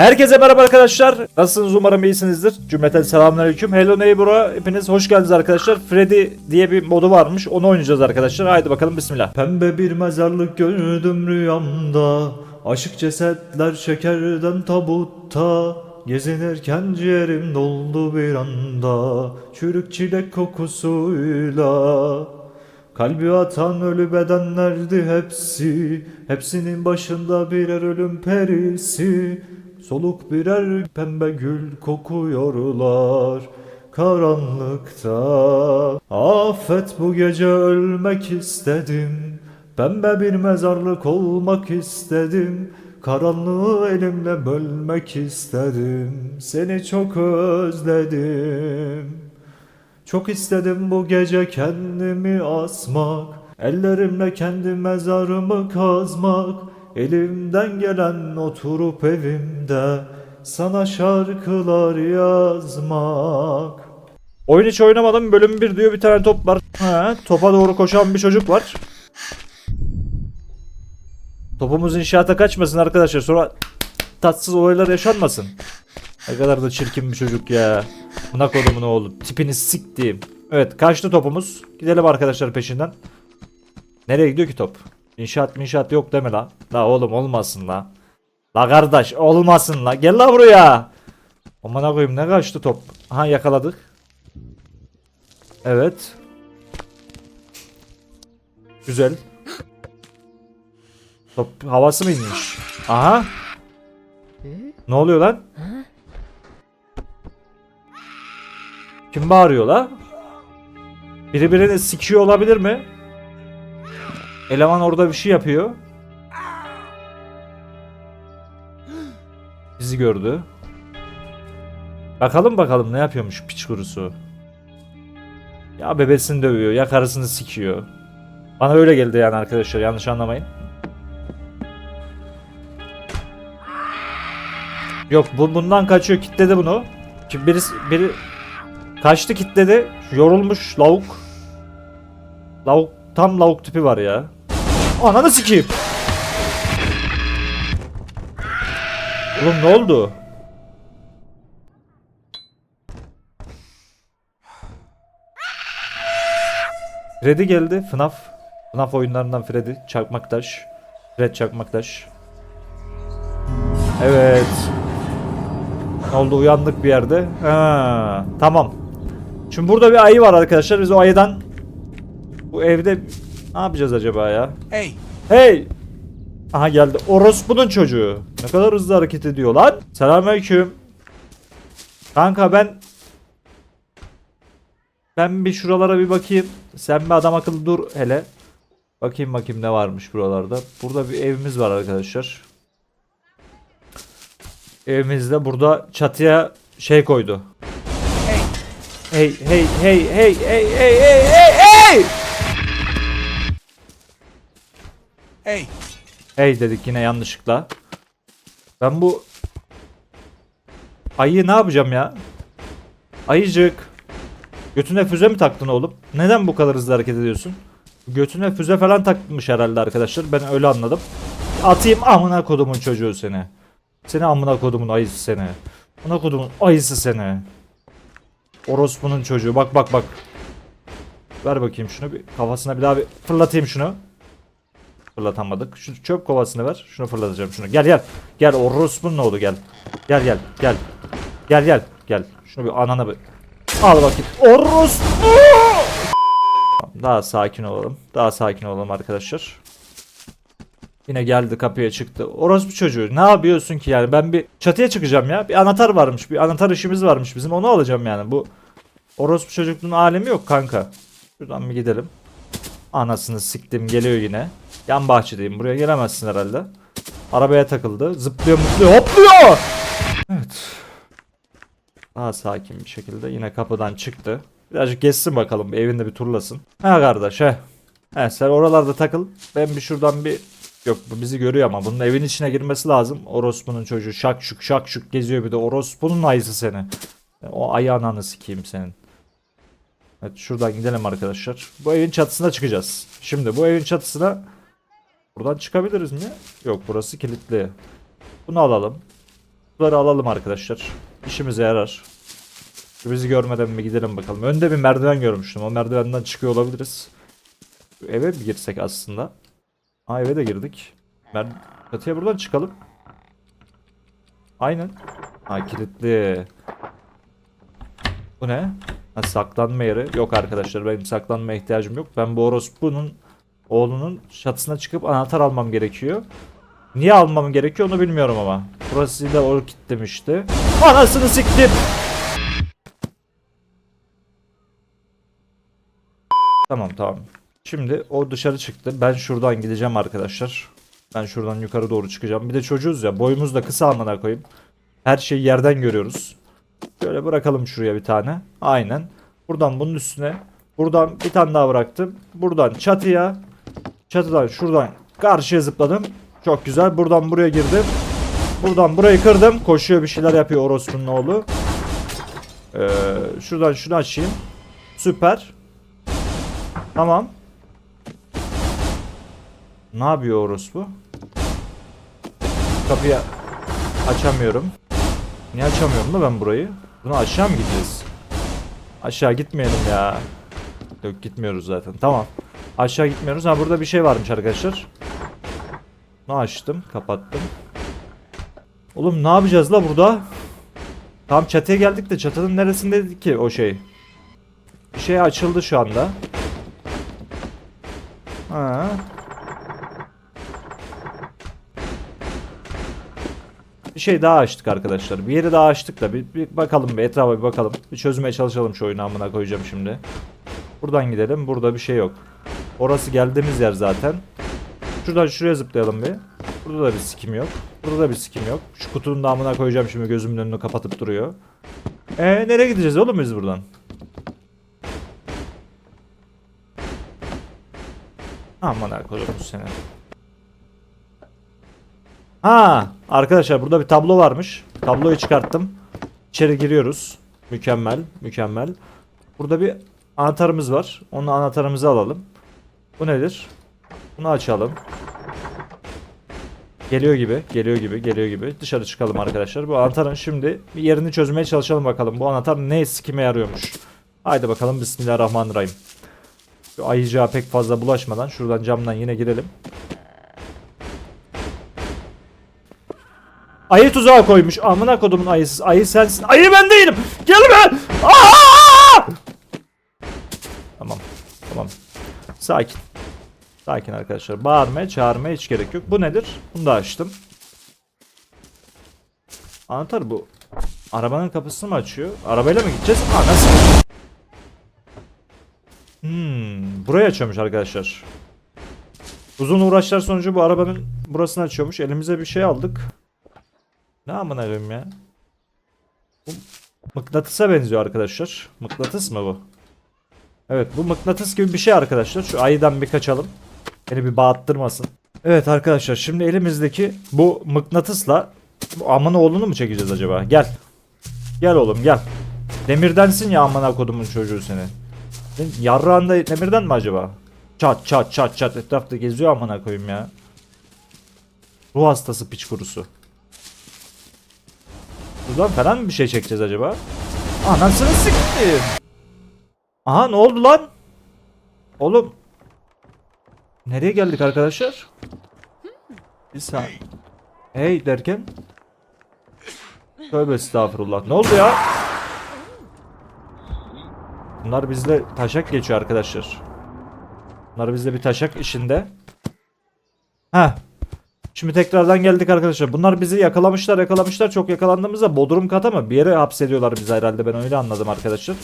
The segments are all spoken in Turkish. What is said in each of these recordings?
Herkese merhaba arkadaşlar. Nasılsınız umarım iyisinizdir. Cümleten selamünaleyküm. Hello Neighbor'a hepiniz hoş geldiniz arkadaşlar. Freddy diye bir modu varmış. Onu oynayacağız arkadaşlar. Haydi bakalım bismillah. Pembe bir mezarlık gördüm rüyamda. Aşık cesetler şekerden tabutta. Gezinirken ciğerim doldu bir anda. Çürük çilek kokusuyla. Kalbi atan ölü bedenlerdi hepsi Hepsinin başında birer ölüm perisi Soluk birer pembe gül kokuyorlar Karanlıkta. Affet bu gece ölmek istedim Pembe bir mezarlık olmak istedim. Karanlığı elimle bölmek istedim Seni çok özledim. Çok istedim bu gece kendimi asmak Ellerimle kendi mezarımı kazmak Elimden gelen oturup evimde Sana şarkılar yazmak Oyun hiç oynamadım bölüm 1 diyor bir tane top var He, Topa doğru koşan bir çocuk var Topumuz inşaata kaçmasın arkadaşlar sonra tatsız olaylar yaşanmasın ne kadar da çirkin bir çocuk ya. Buna kodumun oğlu. Tipini siktiğim. Evet kaçtı topumuz. Gidelim arkadaşlar peşinden. Nereye gidiyor ki top? İnşaat minşaat yok deme la. La oğlum olmasın la. La kardeş olmasın la. Gel la buraya. Aman koyayım ne kaçtı top. Aha yakaladık. Evet. Güzel. Top havası mı inmiş? Aha. Ne oluyor lan? Kim bağırıyor la? Biri birini sikiyor olabilir mi? Eleman orada bir şey yapıyor. Bizi gördü. Bakalım bakalım ne yapıyormuş piç kurusu. Ya bebesini dövüyor ya karısını sikiyor. Bana öyle geldi yani arkadaşlar yanlış anlamayın. Yok bu bundan kaçıyor kitledi bunu. Şimdi birisi biri kaçtı kitledi. Yorulmuş lavuk. Lavuk tam lavuk tipi var ya. Ananı sikeyim. Oğlum ne oldu? Freddy geldi. FNAF. FNAF oyunlarından Freddy. Çakmaktaş. Fred Çakmaktaş. Evet. Ne oldu uyandık bir yerde. Ha, tamam. Şimdi burada bir ayı var arkadaşlar. Biz o ayıdan bu evde ne yapacağız acaba ya? Hey, Hey! Aha geldi. Orospu'nun çocuğu. Ne kadar hızlı hareket ediyor lan. Selamünaleyküm. Kanka ben ben bir şuralara bir bakayım. Sen bir adam akıllı dur hele. Bakayım bakayım ne varmış buralarda. Burada bir evimiz var arkadaşlar. Evimizde burada çatıya şey koydu. Hey hey hey hey hey hey hey hey hey! hey, Hey dedik yine yanlışlıkla. Ben bu ayıyı ne yapacağım ya? Ayıcık. Götüne füze mi taktın oğlum? Neden bu kadar hızlı hareket ediyorsun? Götüne füze falan takmış herhalde arkadaşlar. Ben öyle anladım. Atayım amına kodumun çocuğu seni. Seni amına kodumun ayısı seni. Amına kodumun ayısı seni. Orospu'nun çocuğu. Bak bak bak. Ver bakayım şunu bir kafasına bir daha bir fırlatayım şunu. Fırlatamadık. Şu çöp kovasını ver. Şunu fırlatacağım şunu. Gel gel. Gel orospunun oğlu gel. Gel gel gel. Gel gel gel. Şunu bir anana bir. Al bakayım. Orospu! Daha sakin olalım. Daha sakin olalım arkadaşlar. Yine geldi kapıya çıktı. Orospu çocuğu ne yapıyorsun ki yani ben bir çatıya çıkacağım ya. Bir anahtar varmış. Bir anahtar işimiz varmış bizim. Onu alacağım yani. Bu orospu çocukluğun alemi yok kanka. Şuradan bir gidelim. Anasını siktim geliyor yine. Yan bahçedeyim. Buraya gelemezsin herhalde. Arabaya takıldı. Zıplıyor mutluyor. Hopluyor. Evet. Daha sakin bir şekilde yine kapıdan çıktı. Birazcık geçsin bakalım. Bir evinde bir turlasın. Ha kardeş he. He sen oralarda takıl. Ben bir şuradan bir Yok bu bizi görüyor ama bunun evin içine girmesi lazım. Orospu'nun çocuğu şak şuk şak şuk geziyor bir de orospu'nun ayısı seni. O ayı ananı sikeyim senin. Evet şuradan gidelim arkadaşlar. Bu evin çatısına çıkacağız. Şimdi bu evin çatısına buradan çıkabiliriz mi? Yok burası kilitli. Bunu alalım. Bunları alalım arkadaşlar. İşimize yarar. Şu bizi görmeden bir gidelim bakalım. Önde bir merdiven görmüştüm. O merdivenden çıkıyor olabiliriz. Eve mi girsek aslında? Ha eve de girdik. Mer buradan çıkalım. Aynen. Ha kilitli. Bu ne? Ha, saklanma yeri. Yok arkadaşlar benim saklanmaya ihtiyacım yok. Ben bu orospunun oğlunun çatısına çıkıp anahtar almam gerekiyor. Niye almam gerekiyor onu bilmiyorum ama. Burası da o kilitlemişti. Anasını siktim. Tamam tamam. Şimdi o dışarı çıktı. Ben şuradan gideceğim arkadaşlar. Ben şuradan yukarı doğru çıkacağım. Bir de çocuğuz ya. Boyumuz da kısa amına koyayım. Her şeyi yerden görüyoruz. Şöyle bırakalım şuraya bir tane. Aynen. Buradan bunun üstüne. Buradan bir tane daha bıraktım. Buradan çatıya. Çatıdan şuradan karşıya zıpladım. Çok güzel. Buradan buraya girdim. Buradan burayı kırdım. Koşuyor bir şeyler yapıyor orospunun oğlu. Ee, şuradan şunu açayım. Süper. Tamam. Ne yapıyor orospu? Kapıyı açamıyorum. Niye açamıyorum da ben burayı? Bunu aşağı mı gideceğiz? Aşağı gitmeyelim ya. Yok gitmiyoruz zaten. Tamam. Aşağı gitmiyoruz. Ha burada bir şey varmış arkadaşlar. Bunu açtım. Kapattım. Oğlum ne yapacağız la burada? Tam çatıya geldik de çatının neresindeydi ki o şey? Bir şey açıldı şu anda. Ha. Bir şey daha açtık arkadaşlar. Bir yeri daha açtık da bir, bir bakalım bir etrafa bir bakalım. Bir çözmeye çalışalım şu oyunu amına koyacağım şimdi. Buradan gidelim. Burada bir şey yok. Orası geldiğimiz yer zaten. Şuradan şuraya zıplayalım bir. Burada da bir sikim yok. Burada da bir sikim yok. Şu kutunun da amına koyacağım şimdi gözümün önünü kapatıp duruyor. E nereye gideceğiz oğlum biz buradan? Aman koyayım seni. Ha arkadaşlar burada bir tablo varmış. Tabloyu çıkarttım. İçeri giriyoruz. Mükemmel, mükemmel. Burada bir anahtarımız var. Onun anahtarımızı alalım. Bu nedir? Bunu açalım. Geliyor gibi, geliyor gibi, geliyor gibi. Dışarı çıkalım arkadaşlar. Bu anahtarın şimdi bir yerini çözmeye çalışalım bakalım. Bu anahtar ne kime yarıyormuş. Haydi bakalım Bismillahirrahmanirrahim. Şu ayıcığa pek fazla bulaşmadan şuradan camdan yine girelim. Ayı tuzağa koymuş. Amına kodumun ayısız. Ayı sensin. Ayı ben değilim. Gelme. Aa! Tamam. Tamam. Sakin. Sakin arkadaşlar. Bağırmaya, çağırmaya hiç gerek yok. Bu nedir? Bunu da açtım. Anahtar bu. Arabanın kapısını mı açıyor? Arabayla mı gideceğiz? Aa nasıl? Hmm, burayı açıyormuş arkadaşlar. Uzun uğraşlar sonucu bu arabanın burasını açıyormuş. Elimize bir şey aldık. Ne amına koyayım ya? Bu mıknatısa benziyor arkadaşlar. Mıknatıs mı bu? Evet bu mıknatıs gibi bir şey arkadaşlar. Şu ayıdan bir kaçalım. Beni bir bağıttırmasın. Evet arkadaşlar şimdi elimizdeki bu mıknatısla bu amına oğlunu mu çekeceğiz acaba? Gel. Gel oğlum gel. Demirdensin ya amına kodumun çocuğu seni. Yarrağında demirden mi acaba? Çat çat çat çat etrafta geziyor amına koyayım ya. Ruh hastası piç kurusu. Buradan falan mı bir şey çekeceğiz acaba? Anasını siktim. Aha ne oldu lan? Oğlum. Nereye geldik arkadaşlar? Bir saniye. Hey derken. Tövbe estağfurullah. Ne oldu ya? Bunlar bizle taşak geçiyor arkadaşlar. Bunlar bizle bir taşak işinde. Ha. Şimdi tekrardan geldik arkadaşlar. Bunlar bizi yakalamışlar yakalamışlar. Çok yakalandığımızda Bodrum kata mı? Bir yere hapsediyorlar bizi herhalde. Ben öyle anladım arkadaşlar.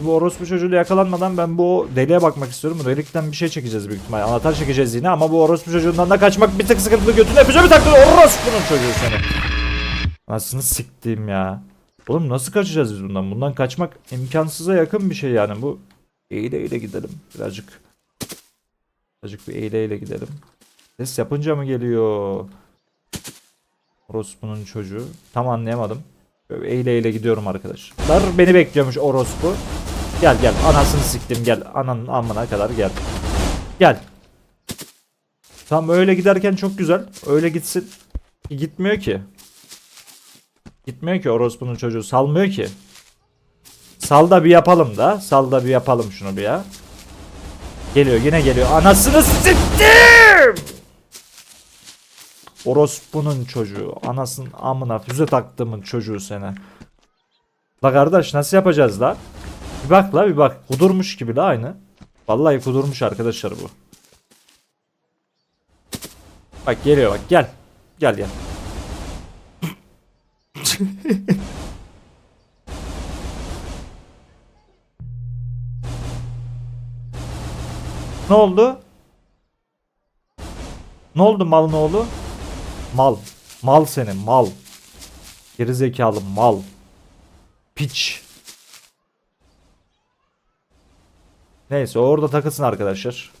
Bu orospu çocuğuyla yakalanmadan ben bu deliğe bakmak istiyorum. Relikten bir şey çekeceğiz büyük ihtimalle. Anahtar çekeceğiz yine ama bu orospu çocuğundan da kaçmak bir tık sıkıntılı götüne füze mi taktın? Orospunun çocuğu seni. Nasıl siktiğim ya. Oğlum nasıl kaçacağız biz bundan? Bundan kaçmak imkansıza yakın bir şey yani bu. Eğile eğile gidelim birazcık. Birazcık bir eğile eğile gidelim. Ses yapınca mı geliyor? Orospu'nun çocuğu. Tam anlayamadım. Böyle eğile eğile gidiyorum arkadaşlar. Beni bekliyormuş orospu. Gel gel anasını siktim gel. Ananın amına kadar gel. Gel. Tam öyle giderken çok güzel. Öyle gitsin. Gitmiyor ki. Gitmiyor ki orospunun çocuğu salmıyor ki. Sal da bir yapalım da. Sal da bir yapalım şunu bir ya. Geliyor yine geliyor. Anasını siktim. Orospunun çocuğu. Anasının amına füze taktığımın çocuğu sene. La kardeş nasıl yapacağız la? Bir bak la bir bak. Kudurmuş gibi la aynı. Vallahi kudurmuş arkadaşlar bu. Bak geliyor bak gel. Gel gel. ne oldu? Ne oldu malın oğlu? Mal. Mal senin mal. Gerizekalı mal. Piç. Neyse orada takılsın arkadaşlar.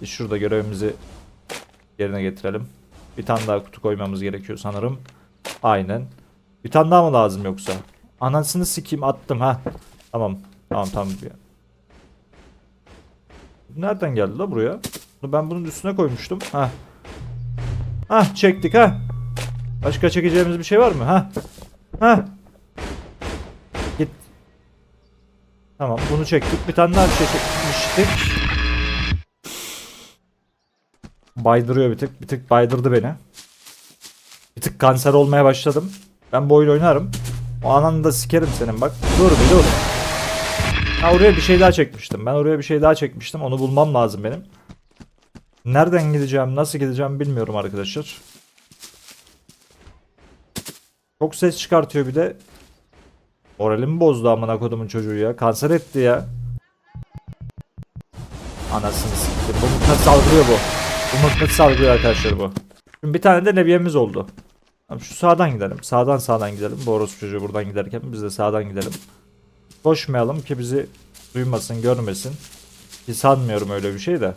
Biz şurada görevimizi yerine getirelim. Bir tane daha kutu koymamız gerekiyor sanırım. Aynen. Bir tane daha mı lazım yoksa? Anasını sikeyim attım ha. Tamam. Tamam tamam. Nereden geldi la buraya? Ben bunun üstüne koymuştum. Ha. Ha çektik ha. Başka çekeceğimiz bir şey var mı? Ha. Ha. Git. Tamam bunu çektik. Bir tane daha çekmiştik. Baydırıyor bir tık. Bir tık baydırdı beni. Bir tık kanser olmaya başladım. Ben bu oyunu oynarım. O ananı da sikerim senin bak. Dur bir dur. Ha oraya bir şey daha çekmiştim. Ben oraya bir şey daha çekmiştim. Onu bulmam lazım benim. Nereden gideceğim, nasıl gideceğim bilmiyorum arkadaşlar. Çok ses çıkartıyor bir de. Moralimi bozdu amına kodumun çocuğu ya. Kanser etti ya. Anasını siktir. Bu mıknatıs salgılıyor bu. Bu mıknatıs salgılıyor arkadaşlar bu. Şimdi bir tane de leviyemiz oldu. Şu sağdan gidelim. Sağdan sağdan gidelim. Bu orospu çocuğu buradan giderken biz de sağdan gidelim. Koşmayalım ki bizi duymasın, görmesin. Ki sanmıyorum öyle bir şey de.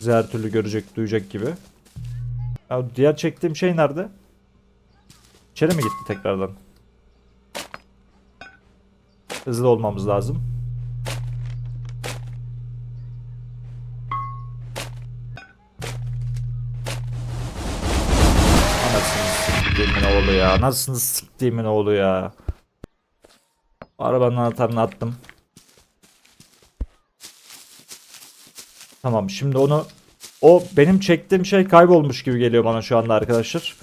Bizi her türlü görecek, duyacak gibi. Ya diğer çektiğim şey nerede? İçeri mi gitti tekrardan? Hızlı olmamız lazım. Anasını siktiğimin oğlu ya. Anasını siktiğimin oğlu ya. Arabanın anahtarını attım. Tamam şimdi onu o benim çektiğim şey kaybolmuş gibi geliyor bana şu anda arkadaşlar.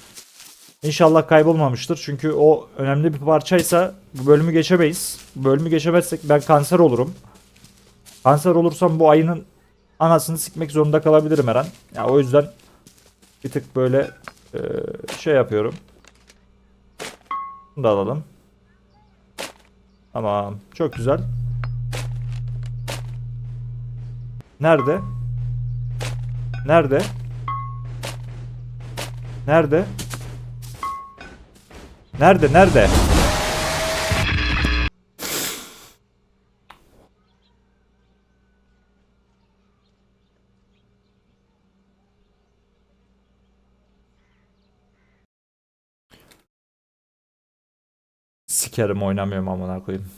İnşallah kaybolmamıştır. Çünkü o önemli bir parçaysa bu bölümü geçemeyiz. Bu bölümü geçemezsek ben kanser olurum. Kanser olursam bu ayının anasını sikmek zorunda kalabilirim her an. Ya o yüzden bir tık böyle e, şey yapıyorum. Bunu da alalım. Tamam. Çok güzel. Nerede? Nerede? Nerede? Nerede? Nerede? Sikerim oynamıyorum amına koyayım.